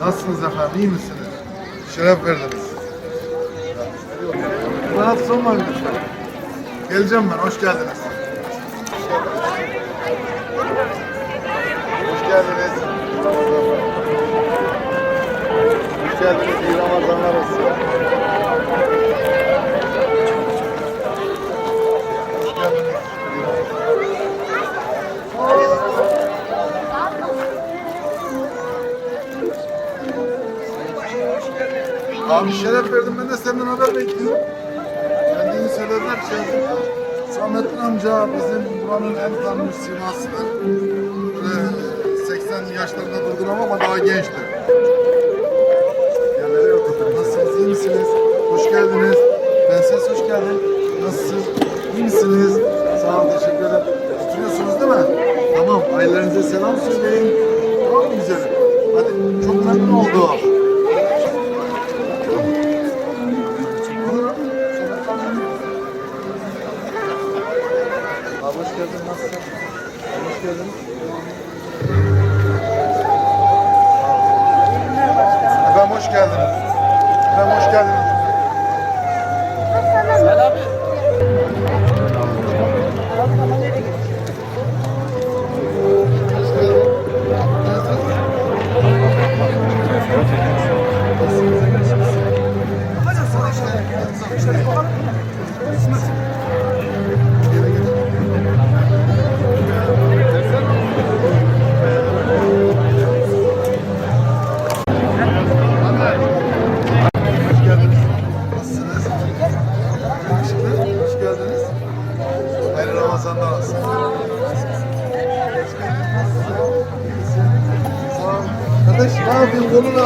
Nasılsınız efendim? İyi misiniz? Şeref verdiniz. Bana sorma lütfen. Geleceğim ben. Hoş geldiniz. Hoş geldiniz. Hoş geldiniz. İyi Ramazanlar olsun. Abi şeref verdim ben de senden haber bekliyorum. Kendini söylediler şey. Samettin amca bizim buranın en tanınmış simasıdır. Böyle 80 yaşlarında durdurum ama daha gençtir. Yerlere oturdum. Nasılsınız? iyi misiniz? Hoş geldiniz. Prenses hoş geldin. Nasılsınız? İyi misiniz? Sağ olun, teşekkür ederim. Oturuyorsunuz değil mi? Tamam, ailelerinize selam söyleyin. Tamam mı güzelim? Hadi, çok memnun oldum. Hoş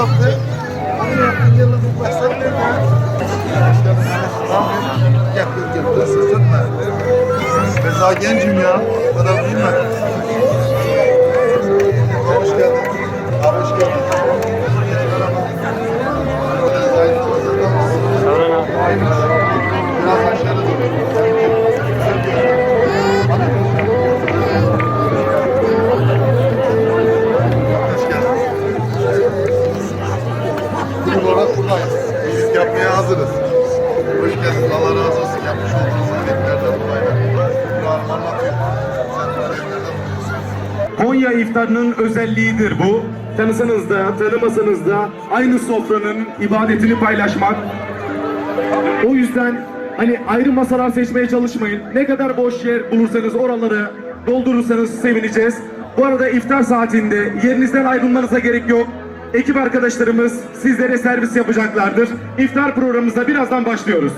hafta Geldiniz. Allah razı olsun. Yapmış olduğunuz iyiliklerden dolayı. Konya iftarının özelliğidir bu. Tanısanız da tanımasanız da aynı sofranın ibadetini paylaşmak. O yüzden hani ayrı masalar seçmeye çalışmayın. Ne kadar boş yer bulursanız oraları doldurursanız sevineceğiz. Bu arada iftar saatinde yerinizden ayrılmanıza gerek yok. Ekip arkadaşlarımız sizlere servis yapacaklardır. İftar programımıza birazdan başlıyoruz.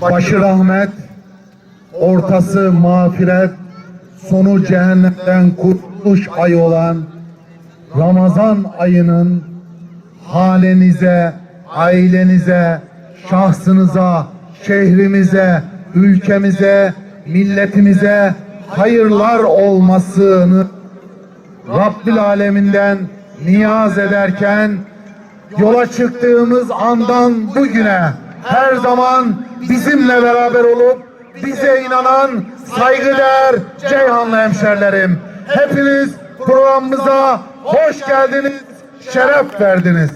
Başı rahmet, ortası mağfiret, sonu cehennemden kurtuluş ayı olan Ramazan ayının halenize, ailenize, şahsınıza, şehrimize, ülkemize, milletimize hayırlar olmasını Rabbil Aleminden niyaz ederken yola çıktığımız andan bugüne her zaman bizimle beraber olup bize inanan saygıdeğer Ceyhanlı hemşerilerim. Hepiniz programımıza hoş geldiniz, şeref verdiniz.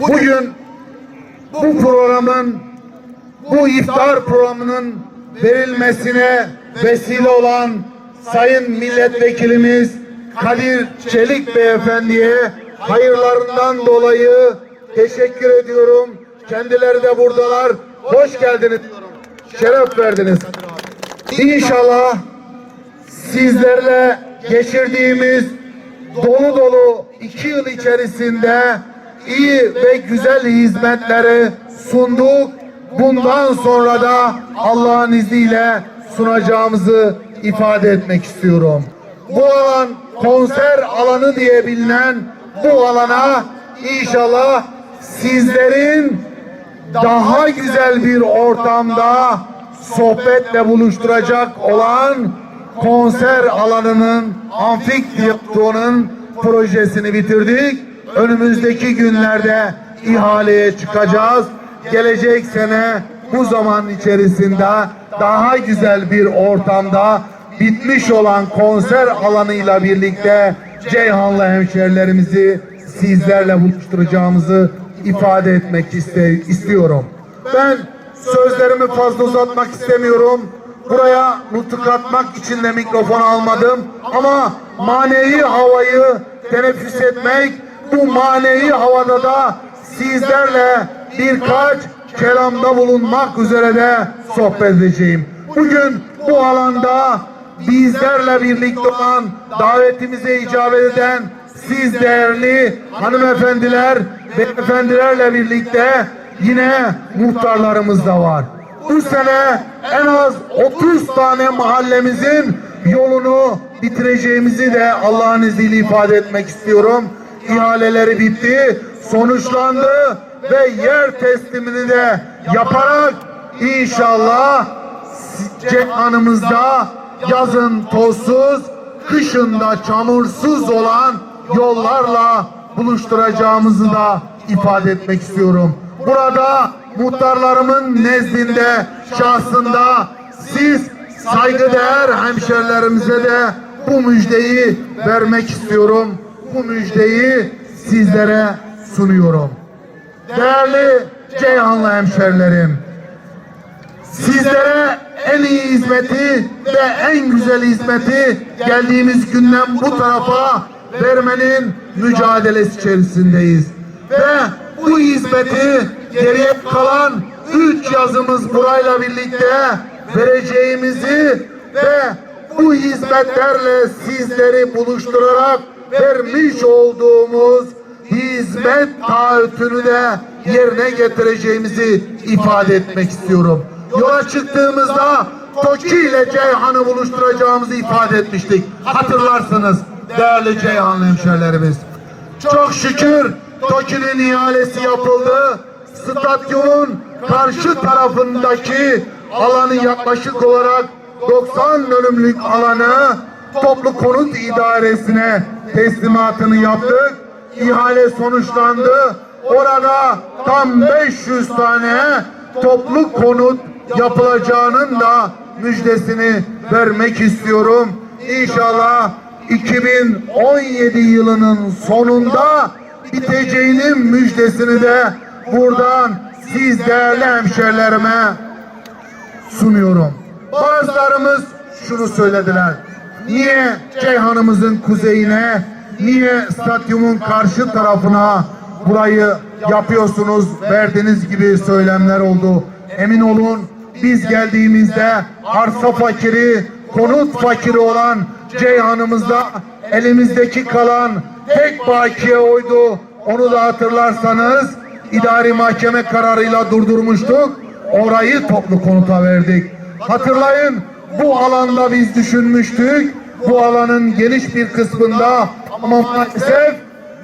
Bugün bu programın bu iftar programının verilmesine vesile olan Sayın Milletvekilimiz Kadir Çelik Beyefendi'ye hayırlarından dolayı teşekkür ediyorum. Kendileri de buradalar. Hoş geldiniz. Şeref verdiniz. İnşallah sizlerle geçirdiğimiz dolu dolu iki yıl içerisinde iyi ve güzel hizmetleri sunduk. Bundan sonra da Allah'ın izniyle sunacağımızı ifade etmek istiyorum. Bu alan konser alanı diye bilinen bu alana inşallah sizlerin daha güzel bir ortamda sohbetle buluşturacak olan konser alanının amfik tiyatro'nun projesini bitirdik. Önümüzdeki günlerde ihaleye çıkacağız. Gelecek sene bu zaman içerisinde daha güzel bir ortamda bitmiş olan konser alanıyla birlikte Ceyhanlı hemşerilerimizi sizlerle buluşturacağımızı ifade etmek iste- istiyorum. Ben sözlerimi fazla uzatmak istemiyorum. Buraya nutuk atmak için de mikrofon almadım. Ama manevi havayı teneffüs etmek, bu manevi havada da sizlerle birkaç kelamda bulunmak üzere de sohbet edeceğim. Bugün bu alanda bizlerle birlikte olan davetimize icabet eden siz değerli hanımefendiler, beyefendilerle birlikte yine muhtarlarımız da var. Bu sene en az 30 tane mahallemizin yolunu bitireceğimizi de Allah'ın izniyle ifade etmek istiyorum. İhaleleri bitti, sonuçlandı ve yer teslimini de yaparak inşallah Ceyhan'ımızda yazın tozsuz, kışında çamursuz olan yollarla buluşturacağımızı da ifade etmek istiyorum. Burada muhtarlarımın nezdinde, şahsında siz saygıdeğer hemşerilerimize de bu müjdeyi vermek istiyorum. Bu müjdeyi sizlere sunuyorum. Değerli Ceyhanlı hemşerilerim, sizlere en iyi hizmeti ve en güzel hizmeti geldiğimiz günden bu tarafa vermenin mücadelesi içerisindeyiz. Ve bu hizmeti geriye kalan üç yazımız burayla birlikte vereceğimizi ve bu hizmetlerle sizleri buluşturarak vermiş olduğumuz hizmet taahhütünü de yerine getireceğimizi ifade etmek istiyorum. Yola çıktığımızda Toki ile Ceyhan'ı buluşturacağımızı ifade etmiştik. Hatırlarsınız değerli Ceyhanlı hemşerilerimiz. Çok şükür Toki'nin ihalesi yapıldı. Stadyumun karşı tarafındaki alanı yaklaşık olarak 90 dönümlük alanı toplu konut idaresine teslimatını yaptık. İhale sonuçlandı. Orada tam 500 tane toplu konut yapılacağının da müjdesini vermek istiyorum. İnşallah 2017 yılının sonunda biteceğinin müjdesini de buradan siz değerli hemşerilerime sunuyorum. Bazılarımız şunu söylediler. Niye Ceyhan'ımızın kuzeyine, niye stadyumun karşı tarafına burayı yapıyorsunuz verdiğiniz gibi söylemler oldu. Emin olun biz geldiğimizde arsa fakiri, konut fakiri olan Ceyhan'ımızda elimizdeki kalan tek bakiye oydu. Onu da hatırlarsanız idari mahkeme kararıyla durdurmuştuk. Orayı toplu konuta verdik. Hatırlayın bu alanda biz düşünmüştük. Bu alanın geniş bir kısmında ama maalesef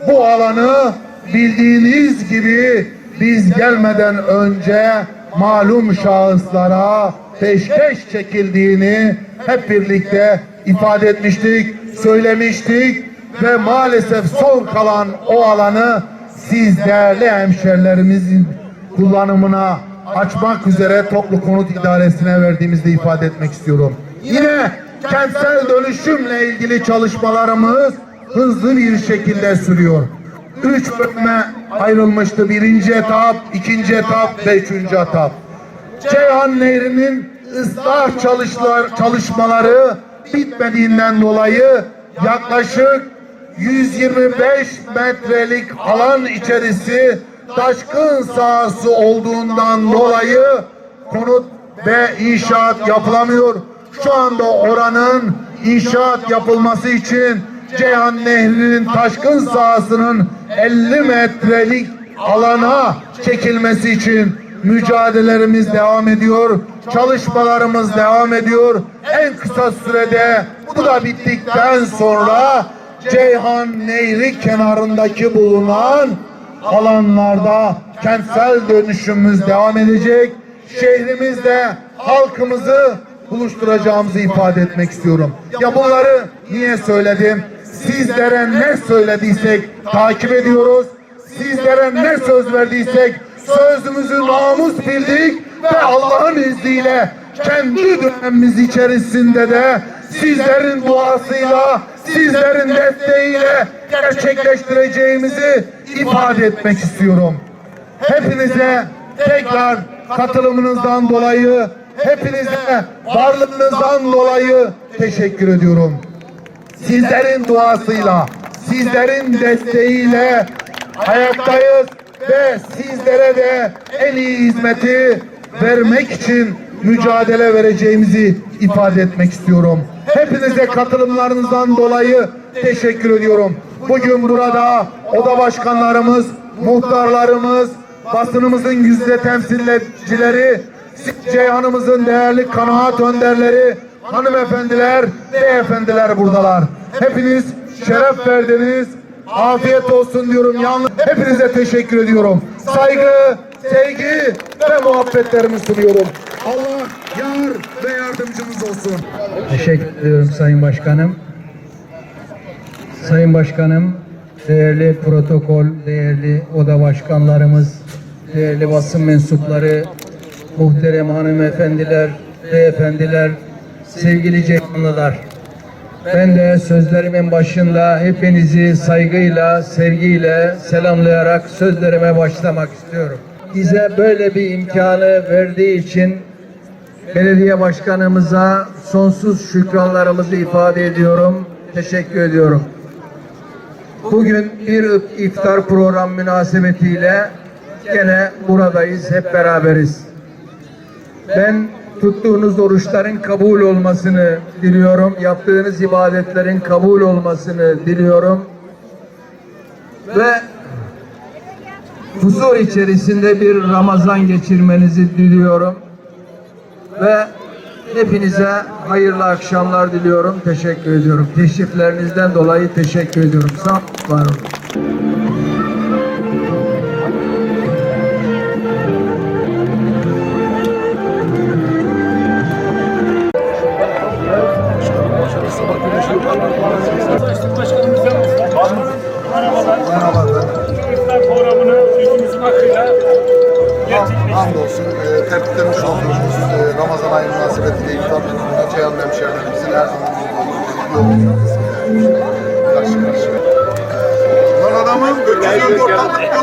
bu alanı bildiğiniz gibi biz gelmeden önce malum şahıslara peşkeş çekildiğini hep birlikte ifade etmiştik, söylemiştik ve maalesef son kalan o alanı siz değerli hemşerilerimizin kullanımına açmak üzere toplu konut idaresine verdiğimizde ifade etmek istiyorum. Yine kentsel dönüşümle ilgili çalışmalarımız hızlı bir şekilde sürüyor. Üç bölüme ayrılmıştı. Birinci etap, ikinci etap ve üçüncü etap. Ceyhan Nehri'nin ıslah çalışlar, çalışmaları bitmediğinden dolayı yaklaşık 125 metrelik alan içerisi taşkın sahası olduğundan dolayı konut ve inşaat yapılamıyor. Şu anda oranın inşaat yapılması için Ceyhan Nehri'nin taşkın sahasının 50 metrelik alana çekilmesi için mücadelelerimiz devam ediyor. Çalışmalarımız devam ediyor. En kısa sürede bu da bittikten sonra Ceyhan Nehri kenarındaki bulunan alanlarda kentsel dönüşümümüz devam edecek. Şehrimizde halkımızı buluşturacağımızı ifade etmek istiyorum. Ya bunları niye söyledim? Sizlere ne söylediysek takip ediyoruz. Sizlere ne söz verdiysek sözümüzü namus bildik ve Allah'ın izniyle kendi dönemimiz içerisinde de sizlerin duasıyla, sizlerin desteğiyle gerçekleştireceğimizi ifade etmek istiyorum. Hepinize tekrar katılımınızdan dolayı, hepinize varlığınızdan dolayı teşekkür ediyorum. Sizlerin duasıyla, sizlerin desteğiyle ayaktayız ve sizlere de en iyi hizmeti vermek için mücadele vereceğimizi ifade etmek istiyorum. Hepinize katılımlarınızdan dolayı teşekkür ediyorum. Bugün burada oda başkanlarımız, muhtarlarımız, basınımızın yüzde temsilcileri, Ceyhan'ımızın değerli kanaat önderleri, hanımefendiler, beyefendiler buradalar. Hepiniz şeref verdiniz. Afiyet olsun diyorum. Yalnız hepinize teşekkür ediyorum. Saygı, sevgi ve muhabbetlerimi sunuyorum. Allah yar ve yardımcımız olsun. Teşekkür ediyorum Sayın Başkanım. Sayın Başkanım, değerli protokol, değerli oda başkanlarımız, değerli basın mensupları, muhterem hanımefendiler, beyefendiler, sevgili Ceyhanlılar. Ben de sözlerimin başında hepinizi saygıyla, sevgiyle selamlayarak sözlerime başlamak istiyorum. Bize böyle bir imkanı verdiği için belediye başkanımıza sonsuz şükranlarımızı ifade ediyorum. Teşekkür ediyorum. Bugün bir iftar program münasebetiyle gene buradayız, hep beraberiz. Ben tuttuğunuz oruçların kabul olmasını diliyorum. Yaptığınız ibadetlerin kabul olmasını diliyorum. Ve huzur içerisinde bir Ramazan geçirmenizi diliyorum. Ve hepinize hayırlı akşamlar diliyorum. Teşekkür ediyorum. Teşriflerinizden dolayı teşekkür ediyorum. Sağ olun,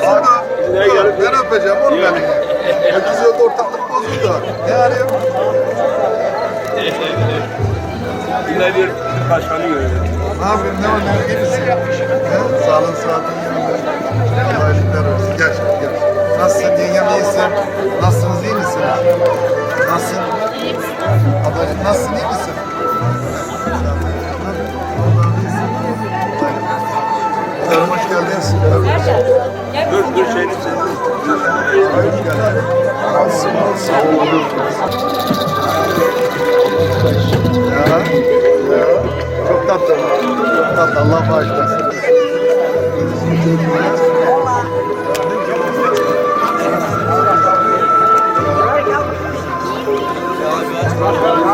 Dur, Ben öpeceğim oğlum beni. Gökyüzü yolda ortaklık bozuldu. Ne arıyor? Günaydın başkanı görüyorum. Ne yapayım ne var ne gibisin? He? Sağlığın sıhhatin yerinde. Allah versin. Gel şimdi gel. Nasılsın yengem iyisin? Nasılsınız iyi misiniz? Nasılsın? Ablacığım nasılsın iyi misin? Canım hoş geldiniz. Dur dur şeyini. Çok tatlı. Çok tatlı. Allah bağışlasın. Başkanım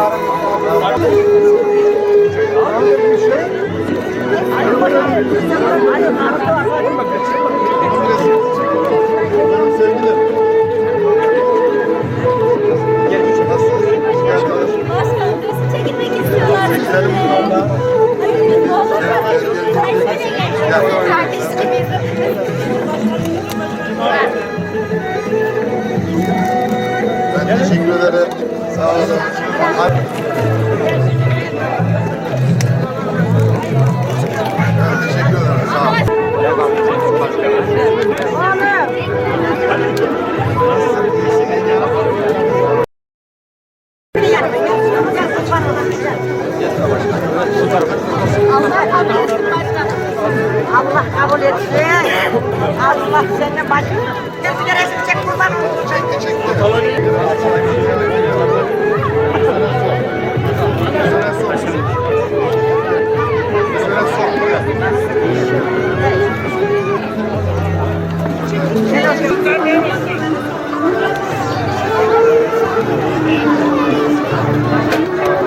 Allah senin başını. Hepsi resim çek kurban. Çekti çekti. Yok.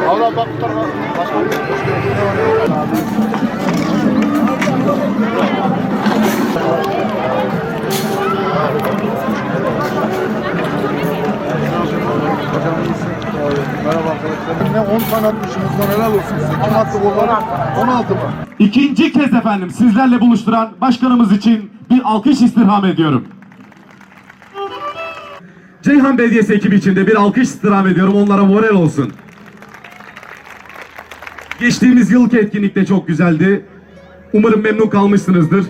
Allah bak tarafa. Başkanım Merhaba arkadaşlar. Ne 10 tane atmışsınız lan helal olsun size. Kim attı golları? 16 mı? İkinci kez efendim sizlerle buluşturan başkanımız için bir alkış istirham ediyorum. Ceyhan Belediyesi ekibi için de bir alkış istirham ediyorum. Onlara moral olsun. Geçtiğimiz yılki etkinlik de çok güzeldi. Umarım memnun kalmışsınızdır.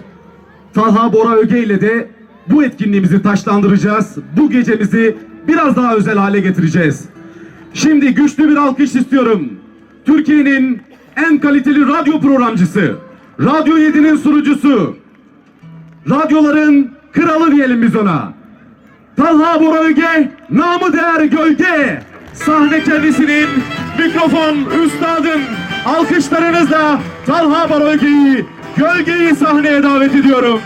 Talha Bora Öge ile de bu etkinliğimizi taşlandıracağız. Bu gecemizi biraz daha özel hale getireceğiz. Şimdi güçlü bir alkış istiyorum. Türkiye'nin en kaliteli radyo programcısı, Radyo 7'nin sunucusu, radyoların kralı diyelim biz ona. Talha Bora Öge, namı değer gölge. Sahne kendisinin, mikrofon üstadın. Alkışlarınızla Talha Bora Öge'yi, gölgeyi sahneye davet ediyorum.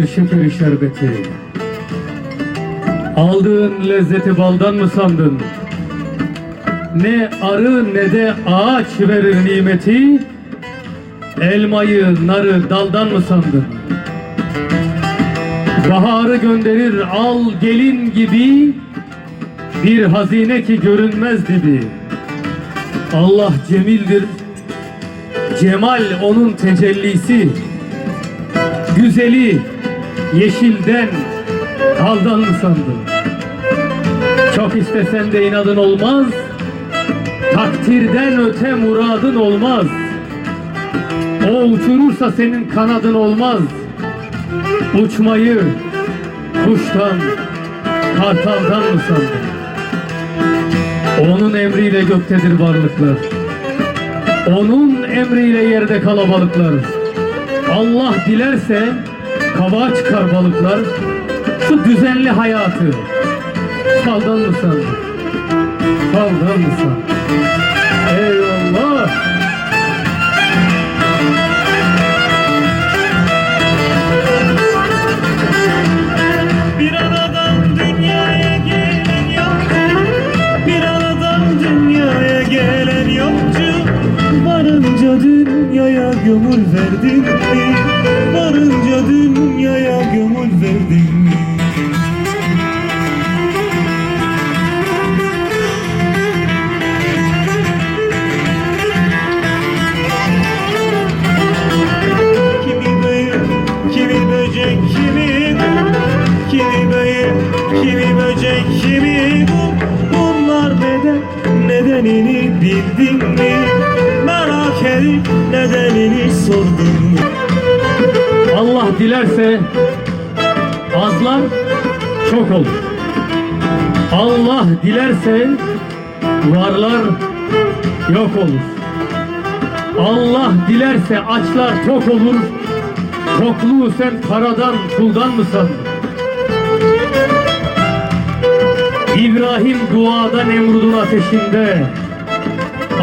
Bilir şekeri şerbeti Aldığın lezzeti baldan mı sandın? Ne arı ne de ağaç verir nimeti Elmayı, narı daldan mı sandın? Baharı gönderir al gelin gibi Bir hazine ki görünmez dibi Allah cemildir Cemal onun tecellisi Güzeli yeşilden daldan mı sandın? Çok istesen de inadın olmaz, takdirden öte muradın olmaz. O uçurursa senin kanadın olmaz. Uçmayı kuştan, kartaldan mı sandın? Onun emriyle göktedir varlıklar. Onun emriyle yerde kalabalıklar. Allah dilerse kavağa çıkar balıklar. Şu düzenli hayatı faldan mı sandın? Faldan mı sandın? Eyvallah! Varınca dünyaya gömül verdin mi? Yok olur. Allah dilerse açlar çok olur. Çokluğu sen paradan, puldan mı sandın? İbrahim duada Nemrud'un ateşinde.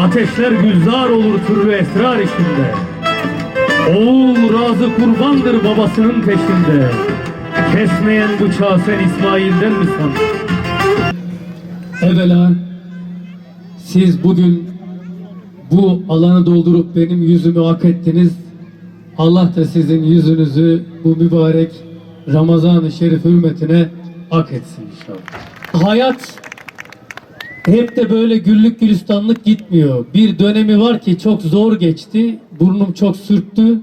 Ateşler gülzar olur türlü esrar içinde. Oğul razı kurbandır babasının peşinde. Kesmeyen bıçağı sen İsmail'den mi sandın? Evvela siz bugün bu alanı doldurup benim yüzümü hak ettiniz. Allah da sizin yüzünüzü bu mübarek Ramazan-ı Şerif hürmetine hak etsin inşallah. Hayat hep de böyle güllük gülistanlık gitmiyor. Bir dönemi var ki çok zor geçti. Burnum çok sürttü.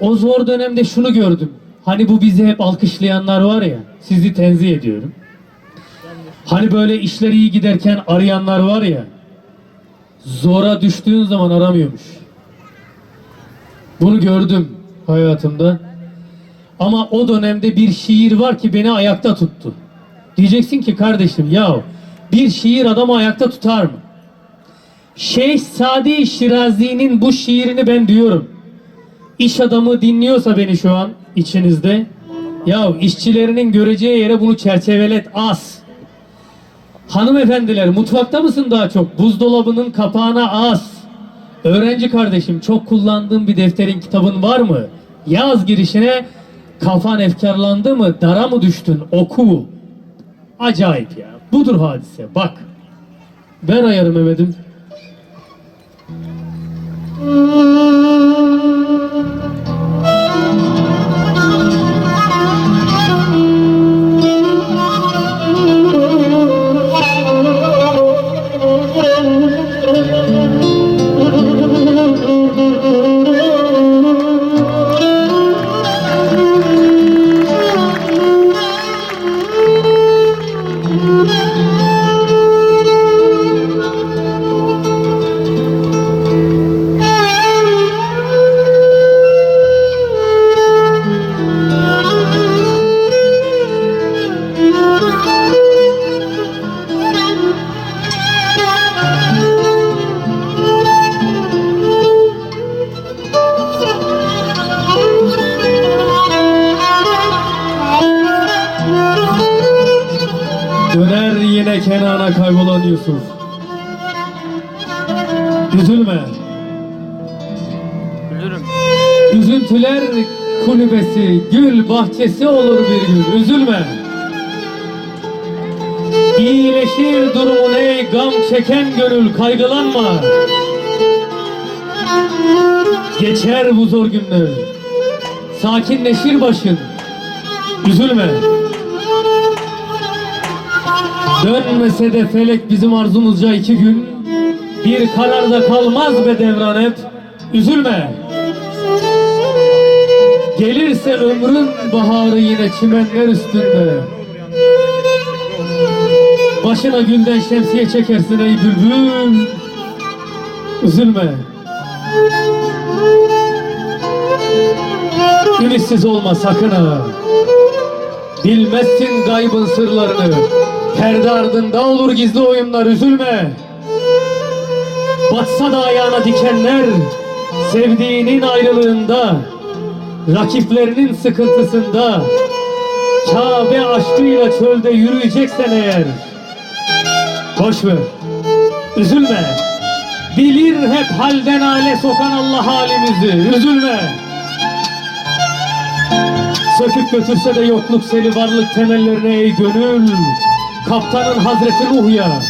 O zor dönemde şunu gördüm. Hani bu bizi hep alkışlayanlar var ya. Sizi tenzih ediyorum. Hani böyle işler iyi giderken arayanlar var ya. Zora düştüğün zaman aramıyormuş. Bunu gördüm hayatımda. Ama o dönemde bir şiir var ki beni ayakta tuttu. Diyeceksin ki kardeşim ya bir şiir adamı ayakta tutar mı? Şeyh Sadi Şirazi'nin bu şiirini ben diyorum. İş adamı dinliyorsa beni şu an içinizde. Ya işçilerinin göreceği yere bunu çerçevelet as. Hanımefendiler mutfakta mısın daha çok? Buzdolabının kapağına as. Öğrenci kardeşim çok kullandığın bir defterin kitabın var mı? Yaz girişine kafan efkarlandı mı? Dara mı düştün? Oku. Acayip ya. Budur hadise. Bak. Ver ayarı Mehmet'im. Üzüntüler kulübesi, gül bahçesi olur bir gün. Üzülme. İyileşir durumun ey gam çeken gönül kaygılanma. Geçer bu zor günler. Sakinleşir başın. Üzülme. Dönmese de felek bizim arzumuzca iki gün Bir kararda kalmaz be devran hep Üzülme Gelirse ömrün baharı yine çimenler üstünde. Başına gülden şemsiye çekersin ey bülbül. Üzülme. Ümitsiz olma sakın ha. Bilmezsin gaybın sırlarını. Perde ardında olur gizli oyunlar üzülme. Batsa da ayağına dikenler Sevdiğinin ayrılığında Rakiplerinin sıkıntısında Kabe aşkıyla çölde yürüyeceksen eğer Boş ver Üzülme. Bilir hep halden hale sokan Allah halimizi Üzülme. Söküp götürse de yokluk seni varlık temellerine ey gönül. Kaptanın Hazreti Nuh ya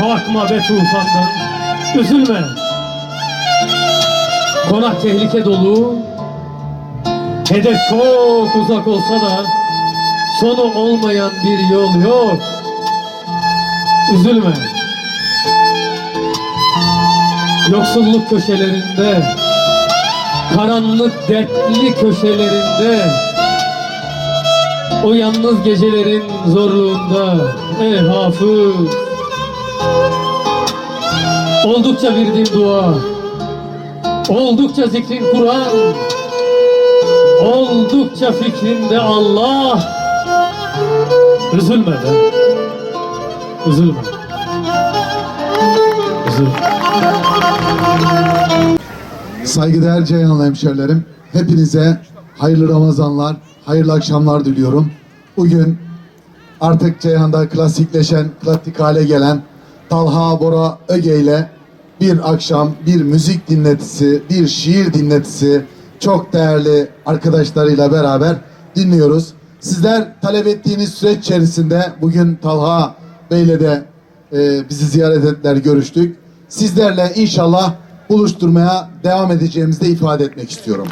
Korkma be tufandan Üzülme. Konak tehlike dolu Hedef çok uzak olsa da Sonu olmayan bir yol yok. Üzülme. Yoksulluk köşelerinde Karanlık dertli köşelerinde o yalnız gecelerin zorluğunda ey hafız. Oldukça bildiğin dua Oldukça zikrin Kur'an Oldukça fikrinde Allah. Üzülme be. Üzülme. Üzülme Saygıdeğer Ceyhanlı hemşerilerim, hepinize hayırlı Ramazanlar, hayırlı akşamlar diliyorum. Bugün artık Ceyhan'da klasikleşen, klasik hale gelen Talha Bora Öge ile bir akşam bir müzik dinletisi, bir şiir dinletisi çok değerli arkadaşlarıyla beraber dinliyoruz. Sizler talep ettiğiniz süreç içerisinde bugün Talha Bey'le de e, bizi ziyaret ettiler, görüştük. Sizlerle inşallah buluşturmaya devam edeceğimizi de ifade etmek istiyorum.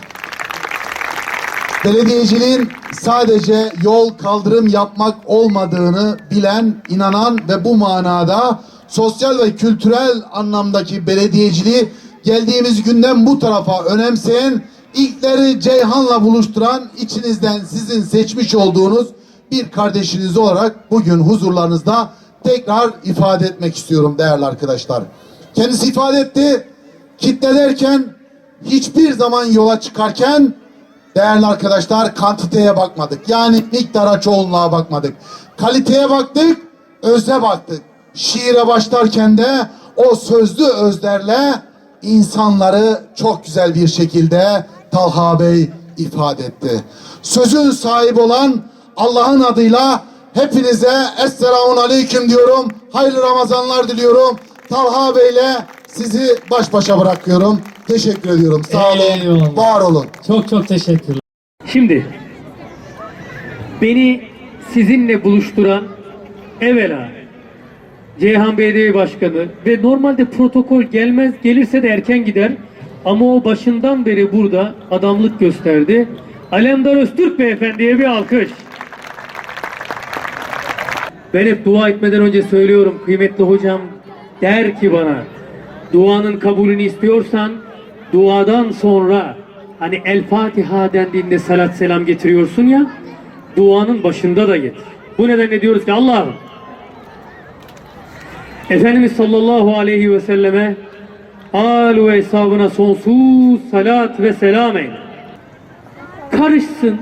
Belediyeciliğin sadece yol kaldırım yapmak olmadığını bilen, inanan ve bu manada sosyal ve kültürel anlamdaki belediyeciliği geldiğimiz günden bu tarafa önemseyen, ilkleri Ceyhan'la buluşturan içinizden sizin seçmiş olduğunuz bir kardeşiniz olarak bugün huzurlarınızda tekrar ifade etmek istiyorum değerli arkadaşlar. Kendisi ifade etti, kitle derken hiçbir zaman yola çıkarken Değerli arkadaşlar kantiteye bakmadık. Yani miktara çoğunluğa bakmadık. Kaliteye baktık, özle baktık. Şiire başlarken de o sözlü özlerle insanları çok güzel bir şekilde Talha Bey ifade etti. Sözün sahibi olan Allah'ın adıyla hepinize Esselamun Aleyküm diyorum. Hayırlı Ramazanlar diliyorum. Talha Bey'le sizi baş başa bırakıyorum. Teşekkür ediyorum. Sağ olun, Eyvallah. var olun. Çok çok teşekkürler. Şimdi beni sizinle buluşturan evvela Ceyhan Belediye Başkanı ve normalde protokol gelmez gelirse de erken gider ama o başından beri burada adamlık gösterdi. Alemdar Öztürk Beyefendi'ye bir alkış. Ben hep dua etmeden önce söylüyorum kıymetli hocam der ki bana duanın kabulünü istiyorsan duadan sonra hani El Fatiha dendiğinde salat selam getiriyorsun ya duanın başında da getir. Bu nedenle diyoruz ki Allah'ım Efendimiz sallallahu aleyhi ve selleme al ve hesabına sonsuz salat ve selam eyle. Karışsın.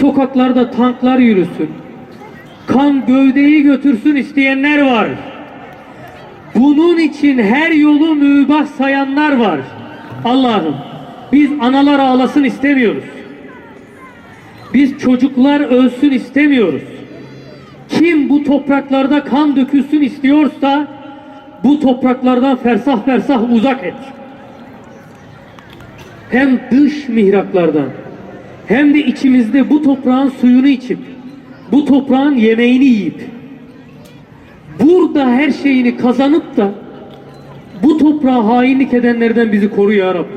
Sokaklarda tanklar yürüsün. Kan gövdeyi götürsün isteyenler var. Bunun için her yolu mübah sayanlar var. Allah'ım biz analar ağlasın istemiyoruz. Biz çocuklar ölsün istemiyoruz. Kim bu topraklarda kan dökülsün istiyorsa bu topraklardan fersah fersah uzak et. Hem dış mihraklardan hem de içimizde bu toprağın suyunu içip bu toprağın yemeğini yiyip burada her şeyini kazanıp da bu toprağa hainlik edenlerden bizi koru ya Rabbi.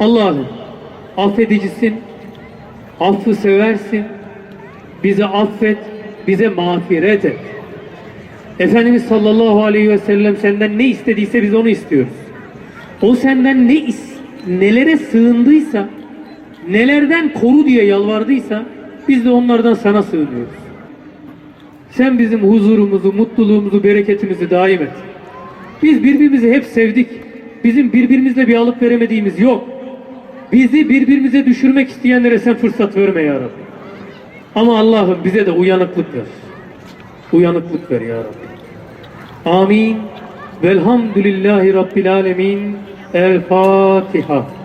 Allah'ım affedicisin, affı seversin, bizi affet, bize mağfiret et. Efendimiz sallallahu aleyhi ve sellem senden ne istediyse biz onu istiyoruz. O senden ne is nelere sığındıysa, nelerden koru diye yalvardıysa biz de onlardan sana sığınıyoruz. Sen bizim huzurumuzu, mutluluğumuzu, bereketimizi daim et. Biz birbirimizi hep sevdik. Bizim birbirimizle bir alıp veremediğimiz yok. Bizi birbirimize düşürmek isteyenlere sen fırsat verme ya Rabbi. Ama Allah'ım bize de uyanıklık ver. Uyanıklık ver ya Rabbi. Amin. Velhamdülillahi Rabbil Alemin. El Fatiha.